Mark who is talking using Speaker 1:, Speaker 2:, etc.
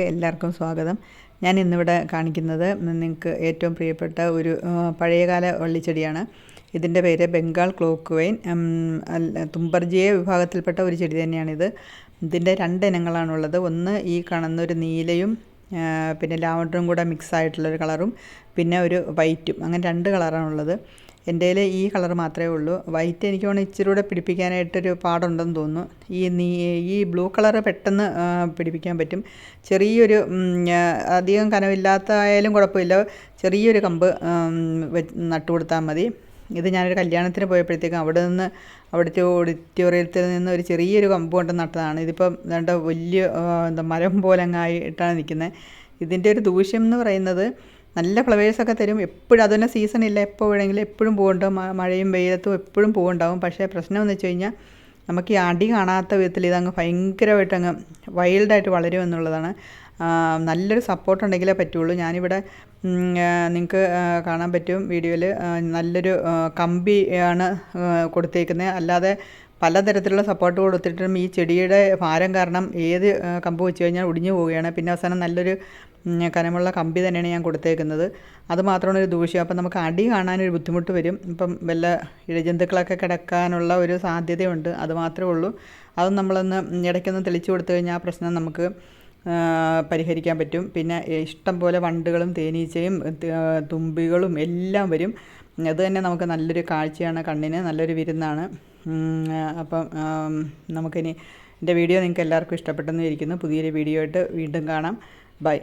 Speaker 1: എല്ലാവർക്കും സ്വാഗതം. ഞാൻ ഇന്നിവിടെ കാണിക്കുന്നത് നിങ്ങൾക്ക് ഏറ്റവും പ്രിയപ്പെട്ട ഒരു പഴയകാല വള്ളിച്ചെടിയാണ്. ഇതിന്റെ പേര് ബംഗാൾ ക്ലോക്ക് വൈൻ തുമ്പർജിയ വിഭാഗത്തിൽപ്പെട്ട ഒരു ചെടി തന്നെയാണിത്. ഇതിന്റെ രണ്ട് ഇനങ്ങളാണുള്ളത്. ഒന്ന് ഈ കാണുന്ന ഒരു നീലയും പിന്നെ ലാവണ്ടറും കൂടെ മിക്സ് ആയിട്ടുള്ളൊരു കളറും പിന്നെ ഒരു വൈറ്റും. അങ്ങനെ രണ്ട് കളറാണുള്ളത്. എന്റെ കയ്യിൽ ഈ കളർ മാത്രമേ ഉള്ളൂ. വൈറ്റ് എനിക്ക് തോന്നുന്നു ഇച്ചിരി കൂടെ പിടിപ്പിക്കാനായിട്ടൊരു പാടുണ്ടെന്ന് തോന്നുന്നു. ഈ നീ ഈ ബ്ലൂ കളർ പെട്ടെന്ന് പിടിപ്പിക്കാൻ പറ്റും. ചെറിയൊരു അധികം കനമില്ലാത്തായാലും കുഴപ്പമില്ല. ചെറിയൊരു കമ്പ് നട്ടു കൊടുത്താൽ മതി. ഇത് ഞാനൊരു കല്യാണത്തിന് പോയപ്പോഴത്തേക്കും അവിടെ നിന്ന് അവിടുത്തെ ഓഡിറ്റോറിയത്തിൽ നിന്ന് ഒരു ചെറിയൊരു കമ്പ് കൊണ്ട് നട്ടതാണ്. ഇതിപ്പം രണ്ട് വലിയ എന്താ മരം പോലെ അങ്ങായിട്ടാണ് നിൽക്കുന്നത്. ഇതിന്റെ ഒരു ദൂഷ്യം എന്ന് പറയുന്നത് നല്ല ഫ്ലവേഴ്സൊക്കെ തരും. എപ്പോഴും അതുതന്നെ സീസൺ ഇല്ല. എപ്പോൾ വേണമെങ്കിലും എപ്പോഴും പൂവുണ്ടാവും മഴയും വെയിലത്തും എപ്പോഴും പൂവുണ്ടാവും. പക്ഷേ പ്രശ്നം എന്ന് വെച്ച് കഴിഞ്ഞാൽ നമുക്ക് ഈ അടി കാണാത്ത വിധത്തിൽ ഇതങ്ങ് ഭയങ്കരമായിട്ട് അങ്ങ് വൈൽഡായിട്ട് വളരും എന്നുള്ളതാണ്. നല്ലൊരു സപ്പോർട്ട് ഉണ്ടെങ്കിലേ പറ്റുള്ളൂ. ഞാനിവിടെ നിങ്ങൾക്ക് കാണാൻ പറ്റും വീഡിയോയിൽ നല്ലൊരു കമ്പിയാണ് കൊടുത്തേക്കുന്നത് അല്ലാതെ പലതരത്തിലുള്ള സപ്പോർട്ട് കൊടുത്തിട്ടും ഈ ചെടിയുടെ ഭാരം കാരണം ഏത് കമ്പ് വെച്ച് കഴിഞ്ഞാൽ ഒടിഞ്ഞു പോവുകയാണ്. പിന്നെ അവസാനം നല്ലൊരു കനമുള്ള കമ്പി തന്നെയാണ് ഞാൻ കൊടുത്തേക്കുന്നത്. അത് മാത്രമാണ് ഒരു ദൂഷ്യം. അപ്പം നമുക്ക് അടി കാണാനൊരു ബുദ്ധിമുട്ട് വരും. ഇപ്പം വല്ല ഇഴജന്തുക്കളൊക്കെ കിടക്കാനുള്ള ഒരു സാധ്യതയുണ്ട്. അത് മാത്രമേ ഉള്ളൂ. അത് നമ്മളൊന്ന് ഇടയ്ക്കൊന്ന് തെളിച്ചു കൊടുത്തു കഴിഞ്ഞാൽ ആ പ്രശ്നം നമുക്ക് പരിഹരിക്കാൻ പറ്റും. പിന്നെ ഇഷ്ടം പോലെ വണ്ടുകളും തേനീച്ചയും തുമ്പികളും എല്ലാം വരും. അത് തന്നെ നമുക്ക് നല്ലൊരു കാഴ്ചയാണ്. കണ്ണിന് നല്ലൊരു വിരുന്നാണ്. അപ്പം നമുക്കിനി എന്റെ വീഡിയോ നിങ്ങൾക്ക് എല്ലാവർക്കും ഇഷ്ടപ്പെട്ടെന്ന് ഇരിക്കുന്നു പുതിയൊരു വീഡിയോ ആയിട്ട് വീണ്ടും കാണാം. ബൈ.